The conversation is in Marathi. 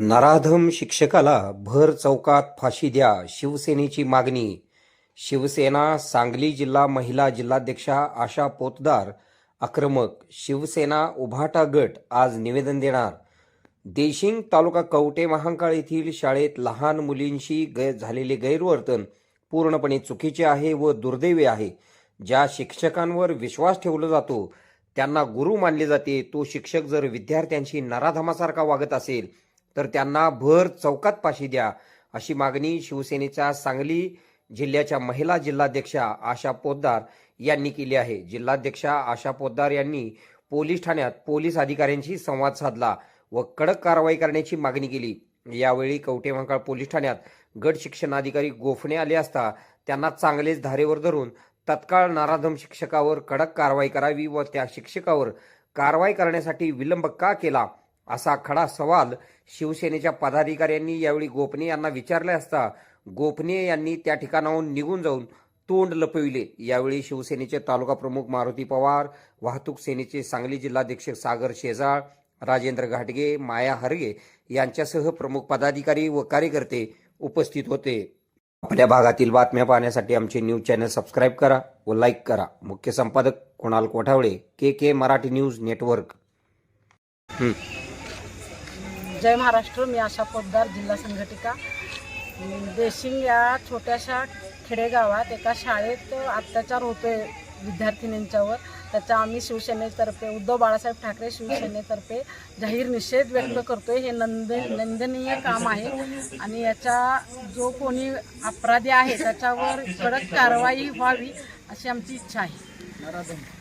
नराधम शिक्षकाला भर चौकात फाशी द्या शिवसेनेची मागणी. शिवसेना सांगली जिल्हा महिला जिल्हाध्यक्षा आशा पोतदार आक्रमक. शिवसेना उभाटा गट आज निवेदन देणार. देशिंग तालुका कवटे महांकाळ येथील शाळेत लहान मुलींशी गै झालेले गैरवर्तन पूर्णपणे चुकीचे आहे व दुर्दैवी आहे. ज्या शिक्षकांवर विश्वास ठेवला जातो त्यांना गुरु मानले जाते. तो शिक्षक जर विद्यार्थ्यांशी नराधमासारखा वागत असेल तर त्यांना भर चौकात पाशी द्या अशी मागणी शिवसेनेच्या सांगली जिल्ह्याच्या महिला जिल्हाध्यक्षा आशा पोद्दार यांनी केली आहे. जिल्हाध्यक्षा आशा पोद्दार यांनी पोलीस ठाण्यात पोलीस अधिकाऱ्यांशी संवाद साधला व कडक कारवाई करण्याची मागणी केली. यावेळी कवटेमंकाळ पोलीस ठाण्यात गट शिक्षणाधिकारी गोफणे आले असता त्यांना चांगलेच धारेवर धरून तत्काळ नाराधम शिक्षकावर कडक कारवाई करावी व त्या शिक्षकावर कारवाई करण्यासाठी विलंब का केला? असा खडा सवाल शिवसेनेच्या पदाधिकाऱ्यांनी यावेळी गोपने यांना विचारले असता गोपने यांनी त्या ठिकाणाहून निघून जाऊन तोंड लपविले. यावेळी शिवसेनेचे तालुका प्रमुख मारुती पवार वाहतूक सेनेचे सांगली जिल्हाध्यक्ष सागर शेजाळ राजेंद्र घाटगे माया हरगे यांच्यासह प्रमुख पदाधिकारी व कार्यकर्ते उपस्थित होते. आपल्या भागातील बातम्या पाहण्यासाठी आमचे न्यूज चॅनल सबस्क्राईब करा व लाईक करा. मुख्य संपादक Kunal Kothawale K K Marathi news network. जय महाराष्ट्र मी आशा पोद्दार जिल्हा संघटिका. देशिंग या छोट्याशा खेडेगावात एका शाळेत अत्याचार होतोय विद्यार्थिनींच्यावर. त्याचा आम्ही शिवसेनेतर्फे उद्धव बाळासाहेब ठाकरे शिवसेनेतर्फे जाहीर निषेध व्यक्त करतोय. हे नंद नंदनीय काम आहे. आणि याचा जो कोणी अपराधी आहे त्याच्यावर कडक कारवाई व्हावी अशी आमची इच्छा आहे.